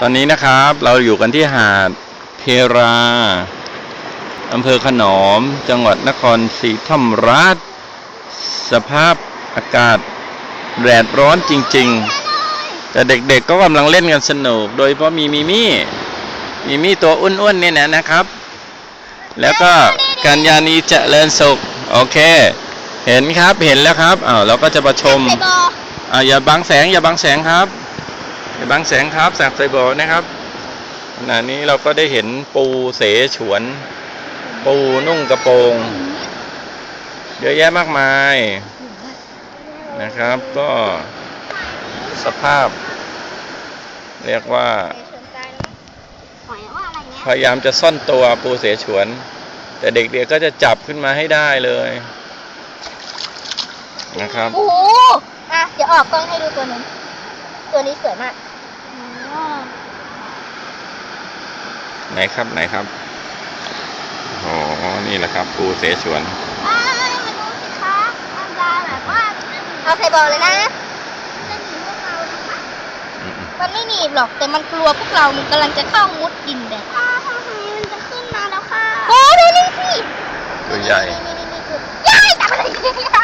ตอนนี้นะครับเราอยู่กันที่หาดเพราอำเภอขนอม จังหวัดนครศรีธรรมราช สภาพอากาศแดดร้อนจริง ๆ แต่เด็กๆก็กำลังเล่นกันสนุก โดยเฉพาะมีมิมี่มิมี่ตัวอ้วนๆเนี่ยนะนะครับ แล้วก็กัญญานีเจริญสุข โอเค เห็นครับเห็นแล้วครับอ้าวเราก็จะประชมใส่บออ่าอย่าบังแสงอย่าบังแสงครับ อย่างแสงครับแสงไฟบอกนะครับขณะนี้เราก็ได้เห็นปูเสฉวน ปูนุ่งกระโปรงเยอะแยะมากมายนะครับ ก็สภาพ เรียกว่า พยายามจะซ่อนตัวปูเสฉวน แต่เด็กๆก็จะจับขึ้นมาให้ได้เลยนะครับโอ้โหอะเดี๋ยวออกกล้องให้ดูตัวนึง ตัวนี้สวยมากไหนครับไหนครับอ๋อนี่แหละครับปูเสฉวนอ้ายมาดูสิคะอันดาแบบว่าเอาใส่บอเลยนะจะหนีพวกเรานะคะอืมมันไม่หนีบหรอกแต่มันกลัวพวกเรา มันกำลังจะเข้ามุดดินแบบอ้าวทำไมมันจะขึ้นมาแล้วค่ะโอ้ดูนี่สิตัวใหญ่นี่นี่นี่นี่คือยายจับอะไรยายไปเต็มแล้วไปหมด